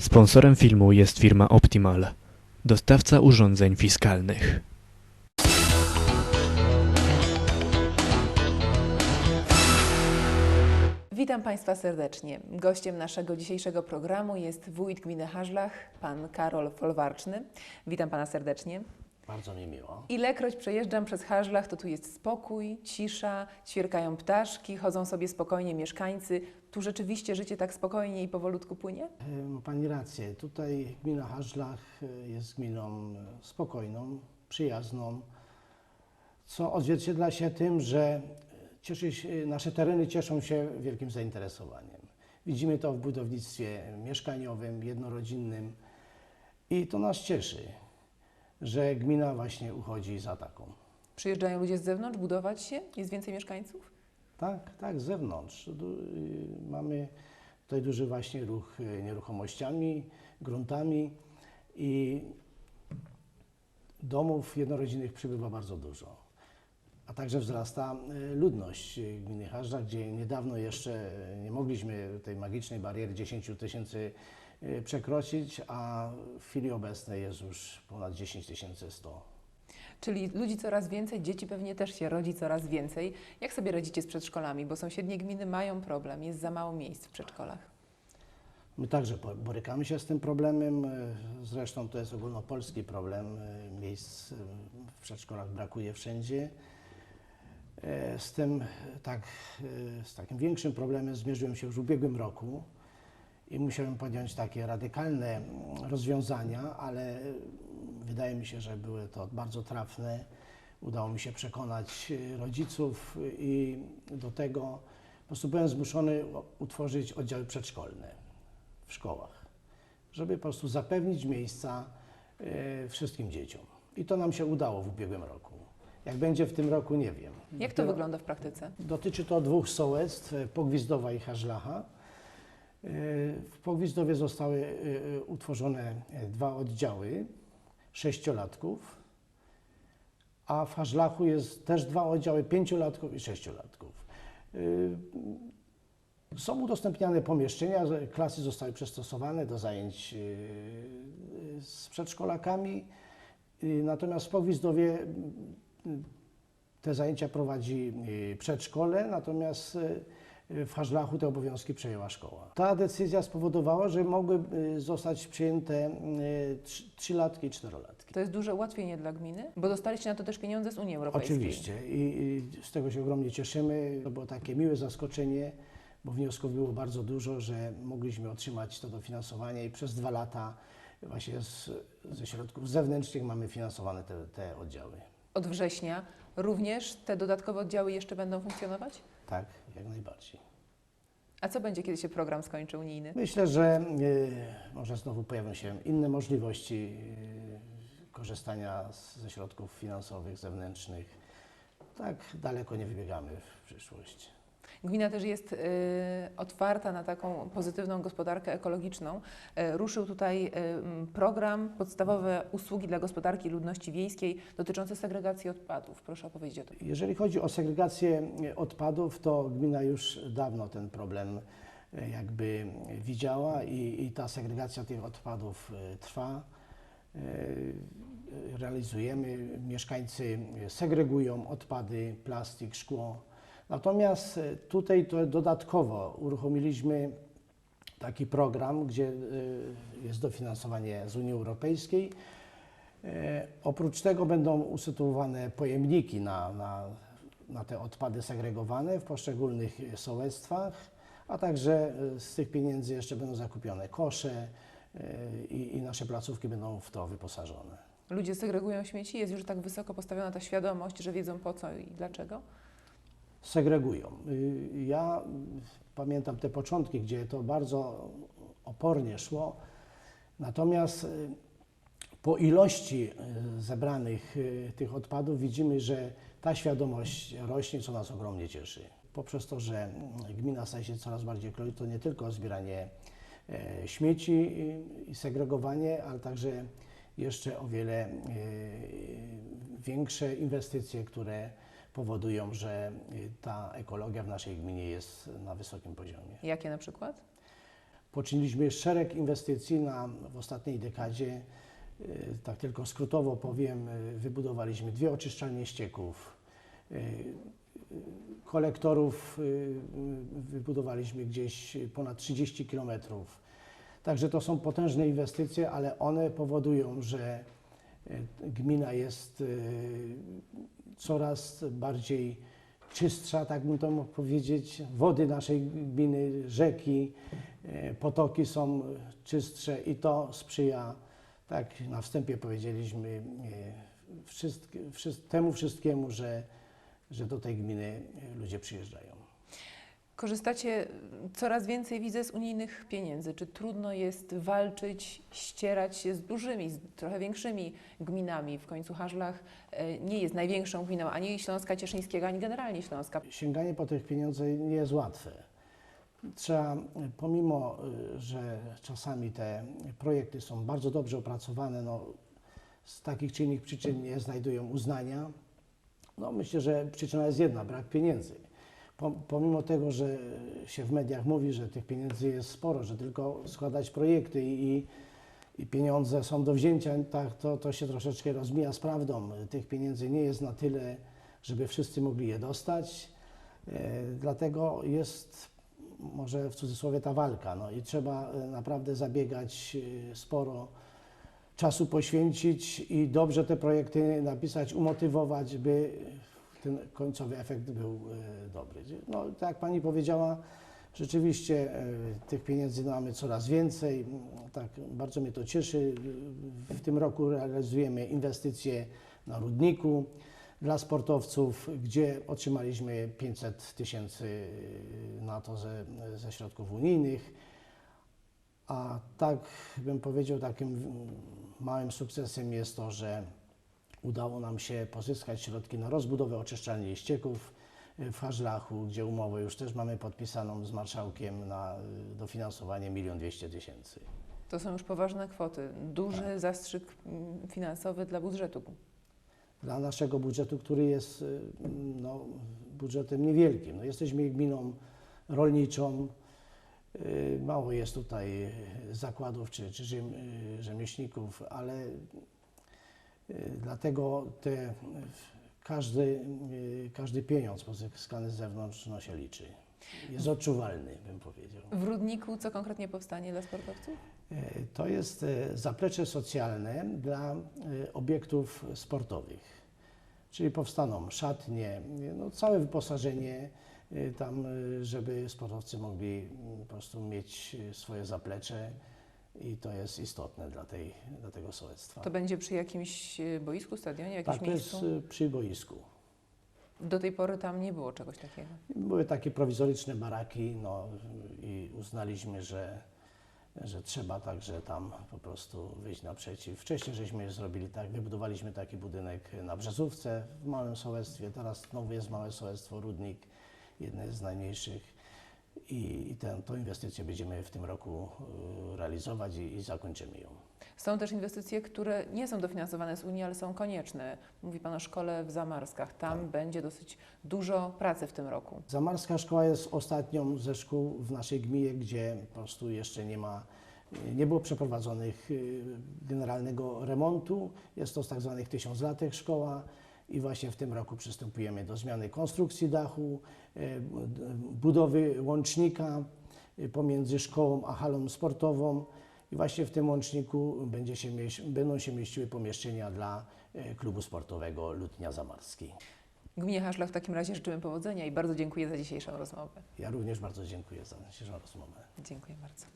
Sponsorem filmu jest firma Optimal, dostawca urządzeń fiskalnych. Witam Państwa serdecznie. Gościem naszego dzisiejszego programu jest wójt gminy Hażlach, pan Karol Folwarczny. Witam Pana serdecznie. Bardzo mi miło. Ilekroć przejeżdżam przez Hażlach, to tu jest spokój, cisza, ćwierkają ptaszki, chodzą sobie spokojnie mieszkańcy. Tu rzeczywiście życie tak spokojnie i powolutku płynie? E, Ma Pani rację. Tutaj gmina Hażlach e, jest gminą e, spokojną, przyjazną, co odzwierciedla się tym, że e, cieszy się, nasze tereny cieszą się wielkim zainteresowaniem. Widzimy to w budownictwie mieszkaniowym, jednorodzinnym i to nas cieszy, że gmina właśnie uchodzi za taką. Przyjeżdżają ludzie z zewnątrz budować się? Jest więcej mieszkańców? Tak, tak, z zewnątrz. Du- y, Mamy tutaj duży właśnie ruch y, nieruchomościami, gruntami i domów jednorodzinnych przybywa bardzo dużo. A także wzrasta y, ludność gminy Hażdża, gdzie niedawno jeszcze nie mogliśmy tej magicznej bariery 10 tysięcy przekroczyć, a w chwili obecnej jest już ponad 10 100. Czyli ludzi coraz więcej, dzieci pewnie też się rodzi coraz więcej. Jak sobie radzicie z przedszkolami? Bo sąsiednie gminy mają problem, jest za mało miejsc w przedszkolach. My także borykamy się z tym problemem. e, Zresztą to jest ogólnopolski problem. e, Miejsc w przedszkolach brakuje wszędzie. Z tym tak, z takim większym problemem zmierzyłem się już w ubiegłym roku i musiałem podjąć takie radykalne rozwiązania, ale wydaje mi się, że były to bardzo trafne. Udało mi się przekonać e, rodziców i do tego po prostu byłem zmuszony utworzyć oddziały przedszkolne w szkołach, żeby po prostu zapewnić miejsca e, wszystkim dzieciom. I to nam się udało w ubiegłym roku. Jak będzie w tym roku, nie wiem. Jak to wygląda w praktyce? Dotyczy to dwóch sołectw, e, Pogwizdowa i Hażlacha. W Pogwizdowie zostały e, e, utworzone e, dwa oddziały sześciolatków, a w Hażlachu jest też dwa oddziały pięciolatków i sześciolatków. Są udostępniane pomieszczenia, klasy zostały przystosowane do zajęć z przedszkolakami, natomiast w Pogwizdowie te zajęcia prowadzi przedszkole, natomiast w Hażlachu te obowiązki przejęła szkoła. Ta decyzja spowodowała, że mogły y, zostać przyjęte y, trz- trzylatki i czterolatki. To jest duże ułatwienie dla gminy, bo dostaliście na to też pieniądze z Unii Europejskiej. Oczywiście I, i z tego się ogromnie cieszymy. To było takie miłe zaskoczenie, bo wniosków było bardzo dużo, że mogliśmy otrzymać to dofinansowanie i przez dwa lata właśnie z, ze środków zewnętrznych mamy finansowane te, te oddziały. Od września również te dodatkowe oddziały jeszcze będą funkcjonować? Tak, jak najbardziej. A co będzie, kiedy się program skończy unijny? Myślę, że y, może znowu pojawią się inne możliwości y, korzystania z, ze środków finansowych zewnętrznych. Tak daleko nie wybiegamy w przyszłość. Gmina też jest y, otwarta na taką pozytywną gospodarkę ekologiczną. Y, ruszył tutaj y, program Podstawowe usługi dla gospodarki ludności wiejskiej dotyczący segregacji odpadów. Proszę opowiedzieć o tym. Jeżeli chodzi o segregację odpadów, to gmina już dawno ten problem jakby widziała i, i ta segregacja tych odpadów trwa. Realizujemy, mieszkańcy segregują odpady, plastik, szkło. Natomiast y, tutaj to dodatkowo uruchomiliśmy taki program, gdzie y, jest dofinansowanie z Unii Europejskiej. E, Oprócz tego będą usytuowane pojemniki na, na, na te odpady segregowane w poszczególnych sołectwach, a także z tych pieniędzy jeszcze będą zakupione kosze i, i nasze placówki będą w to wyposażone. Ludzie segregują śmieci? Jest już tak wysoko postawiona ta świadomość, że wiedzą po co i dlaczego? Segregują. Y, Ja pamiętam te początki, gdzie to bardzo opornie szło, natomiast y, po ilości y, zebranych tych odpadów widzimy, że ta świadomość rośnie, co nas ogromnie cieszy. Poprzez to, że gmina staje się coraz bardziej ekologiczna, to nie tylko zbieranie e, śmieci i- i segregowanie, ale także jeszcze o wiele e, większe inwestycje, które powodują, że y, ta ekologia w naszej gminie jest na wysokim poziomie. Jakie na przykład? Poczyniliśmy szereg inwestycji na, w ostatniej dekadzie. Y, Tak tylko skrótowo powiem, y, wybudowaliśmy dwie oczyszczalnie ścieków. Kolektorów wybudowaliśmy gdzieś ponad 30 kilometrów. Także to są potężne inwestycje, ale one powodują, że gmina jest coraz bardziej czystsza, tak bym to mógł powiedzieć. Wody naszej gminy, rzeki, e, potoki są czystsze i to sprzyja, tak na wstępie powiedzieliśmy, e, wszystk, wszyst, temu wszystkiemu, że, że do tej gminy ludzie przyjeżdżają. Korzystacie coraz więcej, widzę, z unijnych pieniędzy. Czy trudno jest walczyć, ścierać się z dużymi, z trochę większymi gminami? W końcu Haszlach e, nie jest największą gminą ani Śląska Cieszyńskiego, ani generalnie Śląska. Sięganie po tych pieniądze nie jest łatwe. Trzeba, pomimo, y, że czasami te projekty są bardzo dobrze opracowane, no, z takich czy innych przyczyn nie znajdują uznania, no myślę, że przyczyna jest jedna, brak pieniędzy. Po- Pomimo tego, że się w mediach mówi, że tych pieniędzy jest sporo, że tylko składać projekty i, i pieniądze są do wzięcia, tak, to, to się troszeczkę rozmija z prawdą. Tych pieniędzy nie jest na tyle, żeby wszyscy mogli je dostać. E, Dlatego jest może w cudzysłowie ta walka. No i trzeba e, naprawdę zabiegać e, sporo czasu poświęcić i dobrze te projekty napisać, umotywować, by ten końcowy efekt był e, dobry. No, tak jak Pani powiedziała, rzeczywiście e, tych pieniędzy mamy coraz więcej. Tak, bardzo mnie to cieszy. W tym roku realizujemy inwestycje na Rudniku dla sportowców, gdzie otrzymaliśmy 500 tysięcy na to ze, ze środków unijnych. A tak bym powiedział, takim małym sukcesem jest to, że udało nam się pozyskać środki na rozbudowę oczyszczalni ścieków w Haszlachu, gdzie umowę już też mamy podpisaną z marszałkiem na y, dofinansowanie 1 200 tysięcy. To są już poważne kwoty. Duży Tak. zastrzyk mm, finansowy dla budżetu. Dla naszego budżetu, który jest y, no, budżetem niewielkim. No, jesteśmy gminą rolniczą, mało jest tutaj zakładów czy, czy rzem- rzemieślników, ale dlatego te, każdy, każdy pieniądz pozyskany z zewnątrz no, się liczy. Jest odczuwalny, bym powiedział. W Rudniku co konkretnie powstanie dla sportowców? E, To jest e, zaplecze socjalne dla e, obiektów sportowych. Czyli powstaną szatnie, no całe wyposażenie tam, żeby sportowcy mogli mm, po prostu mieć swoje zaplecze i to jest istotne dla, tej, dla tego sołectwa. To będzie przy jakimś e, boisku, stadionie, jakimś Tak, to jest miejscu? e, przy boisku. Do tej pory tam nie było czegoś takiego. Były takie prowizoryczne baraki no, i uznaliśmy, że, że trzeba także tam po prostu wyjść naprzeciw. Wcześniej żeśmy zrobili tak, wybudowaliśmy taki budynek na Brzezówce w małym sołectwie, teraz znowu jest małe sołectwo Rudnik, jedne z najmniejszych i, i tę tą inwestycję będziemy w tym roku y, realizować i, i zakończymy ją. Są też inwestycje, które nie są dofinansowane z Unii, ale są konieczne. Mówi Pan o szkole w Zamarskach. Tam Tak. będzie dosyć dużo pracy w tym roku. Zamarska Szkoła jest ostatnią ze szkół w naszej gminie, gdzie po prostu jeszcze nie ma, nie było przeprowadzonych y, generalnego remontu. Jest to z tak zwanych tysiąclatek szkoła i właśnie w tym roku przystępujemy do zmiany konstrukcji dachu, b- budowy łącznika y, pomiędzy szkołą a halą sportową. I właśnie w tym łączniku będzie się będą się mieściły pomieszczenia dla y, klubu sportowego Lutnia Zamarskiej. Gminie Haszlach w takim razie życzymy powodzenia i bardzo dziękuję za dzisiejszą rozmowę. Ja również bardzo dziękuję za dzisiejszą rozmowę. Dziękuję bardzo.